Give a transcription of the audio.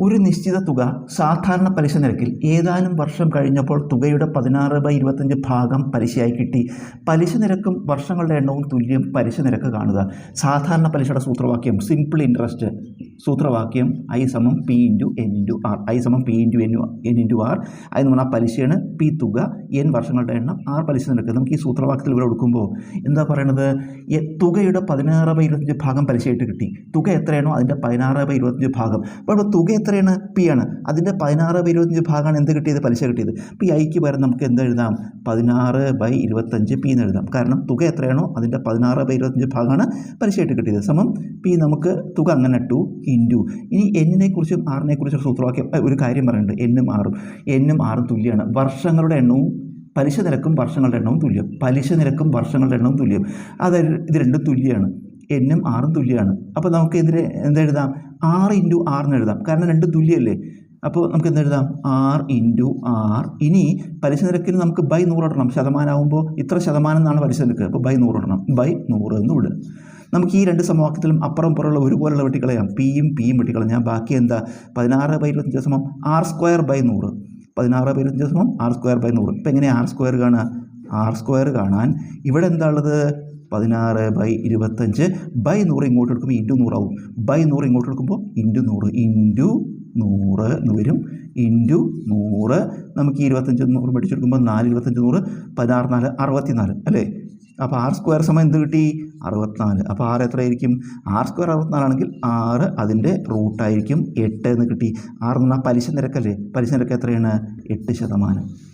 ഒരു നിശ്ചിത തുക സാധാരണ പലിശ നിരക്കിൽ ഏതാനും വർഷം കഴിഞ്ഞപ്പോൾ തുകയുടെ പതിനാറ് ബൈ ഇരുപത്തഞ്ച് ഭാഗം പലിശയായി കിട്ടി. പലിശ നിരക്കും വർഷങ്ങളുടെ എണ്ണവും തുല്യം പലിശ നിരക്ക് കാണുക. സാധാരണ പലിശയുടെ സൂത്രവാക്യം സിംപിൾ ഇൻട്രസ്റ്റ് സൂത്രവാക്യം ഐ സമം P into N into R I സമം P into N N into R അതെന്ന് പറഞ്ഞാൽ പലിശയാണ് പി തുക എൻ വർഷങ്ങളുടെ എണ്ണം ആർ പലിശ നിരക്ക്. നമുക്ക് ഈ സൂത്രവാക്യത്തിൽ ഇവിടെ കൊടുക്കുമ്പോൾ എന്താ പറയണത്? തുകയുടെ പതിനാറ് ബൈ ഇരുപത്തഞ്ച് ഭാഗം പലിശയായിട്ട് കിട്ടി. തുക എത്രയാണോ അതിന്റെ പതിനാറ് ബൈ ഇരുപത്തഞ്ച് ഭാഗം. അപ്പോൾ ഇവിടെ തുക എത്രയാണ്? പി ആണ്. അതിന്റെ പതിനാറ് ബൈ ഇരുപത്തഞ്ച് ഭാഗമാണ് എന്ത് കിട്ടിയത്? പലിശ കിട്ടിയത്. ഈ ഐക്ക് പകരം നമുക്ക് എന്ത് എഴുതാം? പതിനാറ് ബൈ ഇരുപത്തഞ്ച് പി എന്ന് എഴുതാം. കാരണം തുക എത്രയാണോ അതിന്റെ പതിനാറ് ബൈ ഇരുപത്തഞ്ച് ഭാഗമാണ് പലിശയായിട്ട് കിട്ടിയത്. സമം പി നമുക്ക് തുക അങ്ങനെ ടു ഇന്റു ഇനി എന്നിനെ കുറിച്ചും ആറിനെ കുറിച്ചും സൂത്രവാക്യം ഒരു കാര്യം പറയുന്നുണ്ട്. എന്നും ആറും. എന്നും ആറും തുല്യമാണ് വർഷങ്ങളുടെ എണ്ണവും പലിശ നിരക്കും വർഷങ്ങളുടെ എണ്ണവും തുല്യം. പലിശ നിരക്കും വർഷങ്ങളുടെ എണ്ണവും തുല്യം. അതായത് ഇത് രണ്ടും തുല്യമാണ് എന്നും ആറും തുല്യമാണ് അപ്പോൾ നമുക്ക് ഇതിന് എന്തെഴുതാം? ആറ് ഇന്റു ആറിന് എഴുതാം. കാരണം രണ്ടും തുല്യമല്ലേ? അപ്പോൾ നമുക്ക് എന്തെഴുതാം ആർ ഇന്റു ആർ ഇനി പലിശ നിരക്കിന് നമുക്ക് ബൈ നൂറ് ഇടണം. ശതമാനമാകുമ്പോൾ ഇത്ര ശതമാനം എന്നാണ് പലിശ നിരക്ക്. അപ്പോൾ ബൈ നൂറ് ഇടണം. ബൈ നൂറ് എന്ന് വിടുക നമുക്ക് ഈ രണ്ട് സമവാക്യത്തിലും അപ്പുറം പുറമുള്ള ഒരുപോലുള്ള വെട്ടിക്കളയാം. പിയും പിയും വെട്ടിക്കളയാം ബാക്കി എന്താ? പതിനാറ് ബൈ ഇരുപത്തഞ്ച് സമം ആർ സ്ക്വയർ ബൈ നൂറ്. പതിനാറ് ബൈ ഇരുപത്തഞ്ച് സമം ആർ സ്ക്വയർ ബൈ നൂറ്. ഇപ്പം എങ്ങനെ ആർ സ്ക്വയർ കാണുക? ആർ സ്ക്വയർ കാണാൻ ഇവിടെ എന്താ ഉള്ളത്? പതിനാറ് ബൈ ഇരുപത്തഞ്ച് ബൈ നൂറ് ഇങ്ങോട്ട് എടുക്കുമ്പോൾ ഇന്റു നൂറാവും. ബൈ നൂറ് ഇങ്ങോട്ട് എടുക്കുമ്പോൾ ഇന്റു നൂറ്. ഇന്റു നൂറ് എന്ന് വരും. ഇന്റു നൂറ് നമുക്ക് ഇരുപത്തഞ്ച് നൂറ് പഠിച്ചെടുക്കുമ്പോൾ നാല് ഇരുപത്തഞ്ച് നൂറ് പതിനാറ് നാല് അറുപത്തിനാല് അല്ലേ? അപ്പോൾ ആർ സ്ക്വയർ സമയം എന്ത് കിട്ടി? അറുപത്തിനാല്. അപ്പോൾ ആറ് എത്രയായിരിക്കും? ആർ സ്ക്വയർ അറുപത്തിനാലാണെങ്കിൽ ആറ് അതിന്റെ റൂട്ടായിരിക്കും എട്ട് എന്ന് കിട്ടി. ആറ് എന്ന് പറഞ്ഞാൽ പലിശ നിരക്കല്ലേ? പലിശ നിരക്ക് എത്രയാണ്? എട്ട് ശതമാനം.